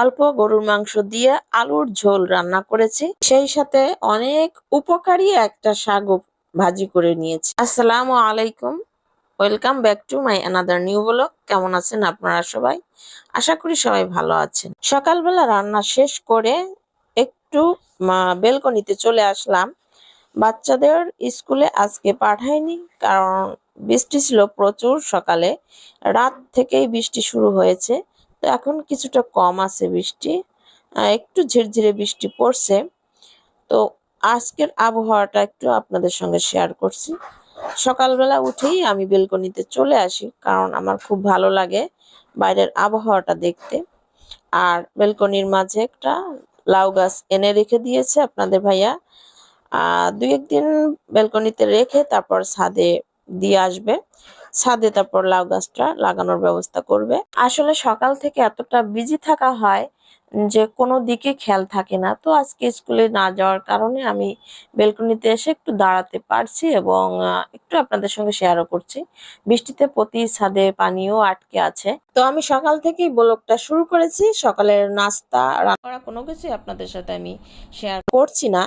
অল্প গরুর মাংস দিয়ে আলুর ঝোল রান্না করেছি। সেই সাথে অনেক উপকারী একটা শাক ভাজি করে নিয়েছি। আসসালামু আলাইকুম। Welcome back to my another new blog. কেমন আছেন আপনারা সবাই? আশা করি সবাই ভালো আছেন। সকালবেলা রান্না শেষ করে একটু বেলকনিতে চলে আসলাম। বাচ্চাদের স্কুলে আজকে পাঠাইনি কারণ বৃষ্টি ছিল প্রচুর সকালে। রাত থেকেই বৃষ্টি শুরু হয়েছে। তো এখন কিছুটা কম আছে বৃষ্টি একটু ঝিরঝিরে বৃষ্টি পড়ছে। তো আজকের আবহাওয়াটা একটু আপনাদের সঙ্গে শেয়ার করছি। সকালবেলা উঠেই আমি বেলকনিতে চলে আসি কারণ আমার খুব ভালো লাগে বাইরের আবহাওয়াটা দেখতে। আর বেলকনির মাঝে একটা লাউ গাছ এনে রেখে দিয়েছে আপনাদের ভাইয়া। দুই একদিন বেলকনিতে রেখে তারপর ছাদে দিয়ে আসবে। ছাদে তারপর লাউ গাছটা লাগানোর ব্যবস্থা করবে। আসলে সকাল থেকে এতটা বিজি থাকা হয় যে কোনো দিকে খেয়াল থাকে না। তো আজকে স্কুলে না যাওয়ার কারণে আমি বেলকনিতে এসে একটু দাঁড়াতে পারছি এবং একটু আপনাদের সঙ্গে শেয়ারও করছি। বৃষ্টিতে প্রতি ছাদে পানিও আটকে আছে। তো আমি সকাল থেকেই ব্লগটা শুরু করেছি। সকালের নাস্তা, রান্না কোনো কিছুই আপনাদের সাথে আমি শেয়ার করছি না।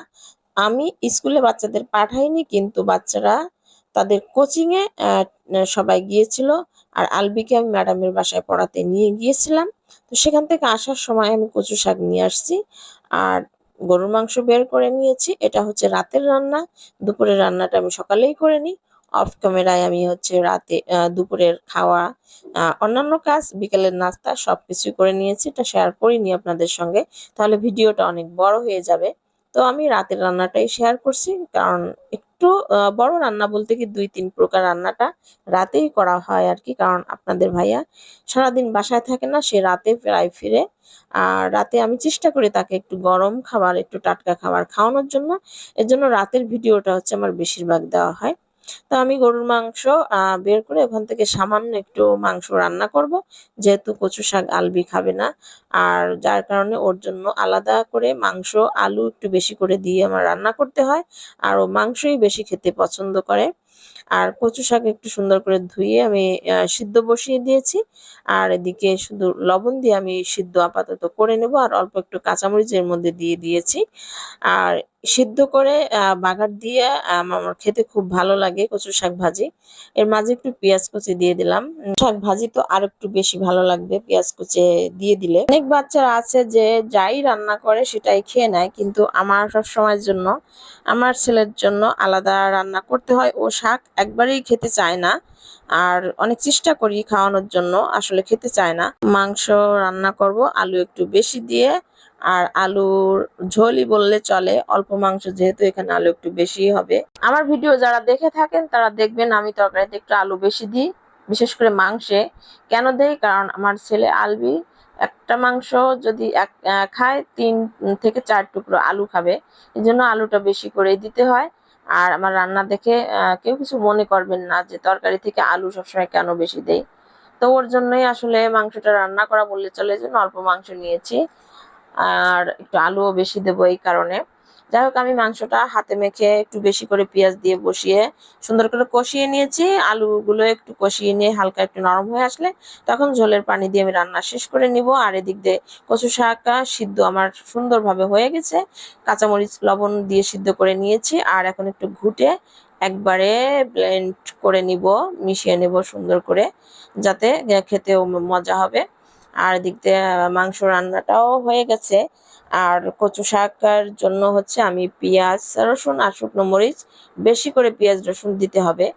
আমি স্কুলে বাচ্চাদের পাঠাইনি, কিন্তু বাচ্চারা তাদের কোচিং এ সবাই গিয়েছিল। আর আলবিকে আমি ম্যাডামের বাসায় পড়াতে নিয়ে গিয়েছিলাম। তো সেখান থেকে আসার সময় আমি কচু শাক নিয়ে আসছি। আর গরুর মাংস বের করে নিয়েছি। এটা হচ্ছে রাতের রান্না। দুপুরের রান্নাটা আমি সকালেই করে নিই। অফ ক্যামেরায় আমি হচ্ছে রাতে দুপুরের খাওয়া অন্যান্য কাজ, বিকেলের নাস্তা সব সবকিছুই করে নিয়েছি। এটা শেয়ার করিনি আপনাদের সঙ্গে। তাহলে ভিডিওটা অনেক বড় হয়ে যাবে। তো আমি রাতের রান্নাটাই শেয়ার করছি। কারণ একটু বড় রান্না বলতে কি দুই তিন প্রকার রান্নাটা রাতেই করা হয় আর কি। কারণ আপনাদের ভাইয়া সারাদিন বাসায় থাকে না, সে রাতে প্রায় ফিরে। আর রাতে আমি চেষ্টা করি তাকে একটু গরম খাবার, একটু টাটকা খাবার খাওয়ানোর জন্য। এর জন্য রাতের ভিডিওটা হচ্ছে আমার বেশিরভাগ দেওয়া হয়। তো আমি গরুর মাংস বের করে ওখান থেকে সামান্য একটু মাংস রান্না করব। যেহেতু কচু শাক আলবি খাবে না, আর যার কারণে ওর জন্য আলাদা করে মাংস, আলু একটু বেশি করে দিয়ে আমার রান্না করতে হয়, আর ও মাংসই বেশি খেতে পছন্দ করে। আর কচু শাক একটু সুন্দর করে ধুয়ে আমি সিদ্ধ বসিয়ে দিয়েছি, আর এদিকে শুধু লবণ দিয়ে আমি সিদ্ধ আপাতত করে নেব, আর অল্প একটু কাঁচামরিচের মধ্যে দিয়ে দিয়েছি। আর সিদ্ধ করে বাগার দিয়ে আম, আমার খেতে খুব ভালো লাগে কচু শাক ভাজি। এর মাঝে একটু পেঁয়াজ কুচি দিয়ে দিলাম। শাক ভাজি তো আর একটু বেশি ভালো লাগবে পেঁয়াজ কুচি দিয়ে দিলে। অনেক বাচ্চারা আছে যে যাই রান্না করে সেটাই খেয়ে নেয় কিন্তু আমার সব সময়ের জন্য আমার ছেলের জন্য আলাদা রান্না করতে হয়। ও শাক একবারেই খেতে চায় না। আর অনেক চেষ্টা করি খাওয়ানোর জন্য আসলে খেতে চায় না। মাংস রান্না করব আলু একটু বেশি দিয়ে আর আলুর ঝোলই বললে চলে, অল্প মাংস যেহেতু এখানে আলু একটু বেশি হবে। আমার ভিডিও যারা দেখে থাকেন, তারা দেখবেন আমি তরকারিতে একটু আলু বেশি দিই, বিশেষ করে মাংসে। কেন দেই? কারণ আমার ছেলে আলবি, একটা মাংস যদি এক খায়, তিন থেকে চার টুকরো আলু খাবে। এই জন্য আলুটা বেশি করে দিতে হয়। আর আমার রান্না দেখে কেউ কিছু মনে করবেন না যে তরকারি থেকে আলু সবসময় কেন বেশি দেই। তো ওর জন্যই আসলে মাংসটা রান্না করা বললে চলে জন্য অল্প মাংস নিয়েছি। আর একটু আলুও বেশি দেবো এই কারণে। যাই হোক, আমি মাংসটা হাতে মেখে একটু বেশি করে পেঁয়াজ দিয়ে বসিয়ে সুন্দর করে কষিয়ে নিয়েছি। আলুগুলো একটু কষিয়ে নিয়ে হালকা একটু নরম হয়ে আসলে তখন ঝোলের পানি দিয়ে আমি রান্না শেষ করে নিব। আর এদিক দিয়ে কচু শাকটা সিদ্ধ আমার সুন্দরভাবে হয়ে গেছে। কাঁচামরিচ লবণ দিয়ে সিদ্ধ করে নিয়েছি আর এখন একটু ঘুটে একবারে ব্লেন্ড করে নিব, মিশিয়ে নেব সুন্দর করে, যাতে খেতেও মজা হবে। আর এদিক দিয়ে মাংস রান্নাটাও হয়ে গেছে। আর কচু শাকার জন্য হচ্ছে আমি পেঁয়াজ, রসুন আর শুকনো মরিচ, বেশি করে পেঁয়াজ, রসুন দিতে হবে।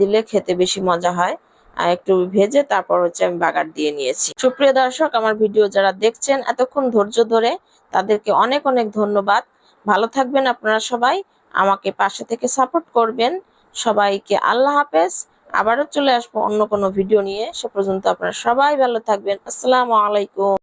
দিলে খেতে বেশি মজা হয়। আর একটু ভেজে তারপর হচ্ছে আমি বাগার দিয়ে নিয়েছি। সুপ্রিয় দর্শক, আমার ভিডিও যারা দেখছেন, এতক্ষণ ধৈর্য ধরে তাদেরকে অনেক অনেক ধন্যবাদ। ভালো থাকবেন আপনারা সবাই। আমাকে পাশে থেকে সাপোর্ট করবেন। সবাইকে আল্লাহ হাফেজ। আবারও চলে আসব অন্য কোনো ভিডিও নিয়ে। সে পর্যন্ত আপনারা সবাই ভালো থাকবেন। আসসালামু আলাইকুম।